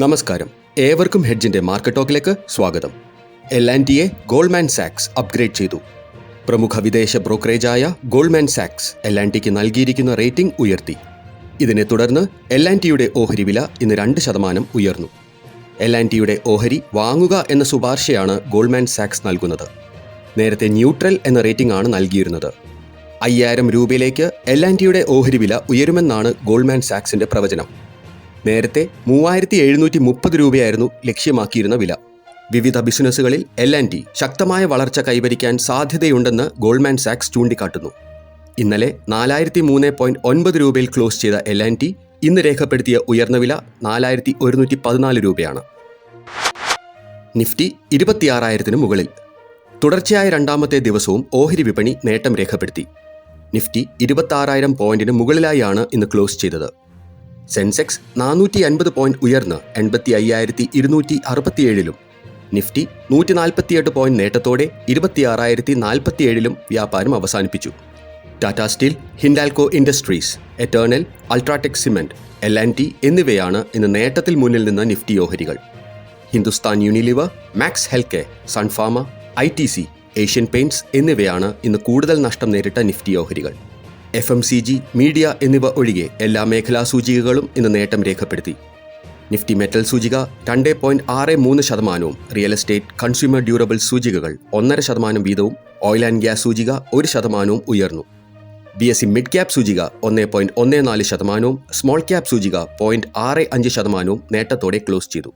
നമസ്കാരം. ഏവർക്കും ഹെഡ്ജിന്റെ മാർക്കറ്റ് ടോക്കിലേക്ക് സ്വാഗതം. എൽ ആൻഡ് ടിയെ ഗോൾഡ്മാൻ സാക്സ് അപ്ഗ്രേഡ് ചെയ്തു. പ്രമുഖ വിദേശ ബ്രോക്കറേജായ ഗോൾഡ്മാൻ സാക്സ് എൽ ആൻഡ് ടിക്ക് നൽകിയിരിക്കുന്ന റേറ്റിംഗ് ഉയർത്തി. ഇതിനെ തുടർന്ന് എൽ ആൻഡ് ടിയുടെ ഓഹരി വില ഇന്ന് രണ്ട് ശതമാനം ഉയർന്നു. എൽ ആൻഡ് ടിയുടെ ഓഹരി വാങ്ങുക എന്ന ശുപാർശയാണ് ഗോൾഡ്മാൻ സാക്സ് നൽകുന്നത്. നേരത്തെ ന്യൂട്രൽ എന്ന റേറ്റിംഗ് ആണ് നൽകിയിരുന്നത്. അയ്യായിരം രൂപയിലേക്ക് എൽ ആൻഡ് ടിയുടെ ഓഹരി വില ഉയരുമെന്നാണ് ഗോൾഡ്മാൻ സാക്സിന്റെ പ്രവചനം. നേരത്തെ മൂവായിരത്തി എഴുന്നൂറ്റി മുപ്പത് രൂപയായിരുന്നു ലക്ഷ്യമാക്കിയിരുന്ന വില. വിവിധ ബിസിനസ്സുകളിൽ എൽ ആൻഡ് ടി ശക്തമായ വളർച്ച കൈവരിക്കാൻ സാധ്യതയുണ്ടെന്ന് ഗോൾഡ്മാൻ സാക്സ് ചൂണ്ടിക്കാട്ടുന്നു. ഇന്നലെ നാലായിരത്തി മൂന്ന് പോയിന്റ് ഒൻപത് രൂപയിൽ ക്ലോസ് ചെയ്ത എൽ ആൻഡ് ടി ഇന്ന് രേഖപ്പെടുത്തിയ ഉയർന്ന വില നാലായിരത്തി ഒരുന്നൂറ്റി പതിനാല് രൂപയാണ്. നിഫ്റ്റി ഇരുപത്തിയാറായിരത്തിന് മുകളിൽ. തുടർച്ചയായ രണ്ടാമത്തെ ദിവസവും ഓഹരി വിപണി നേട്ടം രേഖപ്പെടുത്തി. നിഫ്റ്റി ഇരുപത്തി ആറായിരം പോയിന്റിന് മുകളിലായാണ് ഇന്ന് ക്ലോസ് ചെയ്തത്. സെൻസെക്സ് നാനൂറ്റി അൻപത് പോയിന്റ് ഉയർന്ന് എൺപത്തി അയ്യായിരത്തി ഇരുന്നൂറ്റി അറുപത്തിയേഴിലും നിഫ്റ്റി നൂറ്റി നാൽപ്പത്തിയെട്ട് പോയിന്റ് നേട്ടത്തോടെ ഇരുപത്തിയാറായിരത്തി നാൽപ്പത്തിയേഴിലും വ്യാപാരം അവസാനിപ്പിച്ചു. Tata steel Hindalco industries Eternal UltraTech cement L and T എന്നിവയാണ് ഇന്ന് നേട്ടത്തിൽ മുന്നിൽ നിന്ന് നിഫ്റ്റി ഓഹരികൾ. Hindustan Unilever Max health care Sun Pharma I T C Asian Paints എന്നിവയാണ് ഇന്ന് കൂടുതൽ നഷ്ടം നേരിട്ട നിഫ്റ്റി ഓഹരികൾ. F M C G media എന്നിവ ഒഴികെ എല്ലാ മേഖലാ സൂചികകളും ഇന്ന് നേട്ടം രേഖപ്പെടുത്തി. നിഫ്റ്റി മെറ്റൽ സൂചിക രണ്ട് പോയിന്റ് ആറ് മൂന്ന് ശതമാനവും റിയൽ എസ്റ്റേറ്റ് കൺസ്യൂമർ ഡ്യൂറബിൾ സൂചികകൾ ഒന്നര ശതമാനം വീതവും ഓയിൽ ആൻഡ് ഗ്യാസ് സൂചിക ഒരു ശതമാനവും ഉയർന്നു. B S C mid cap സൂചിക ഒന്ന് പോയിന്റ് ഒന്ന് നാല് ശതമാനവും സ്മോൾ ക്യാപ് സൂചിക പോയിന്റ് ആറ് അഞ്ച് ശതമാനവും നേട്ടത്തോടെ ക്ലോസ് ചെയ്തു.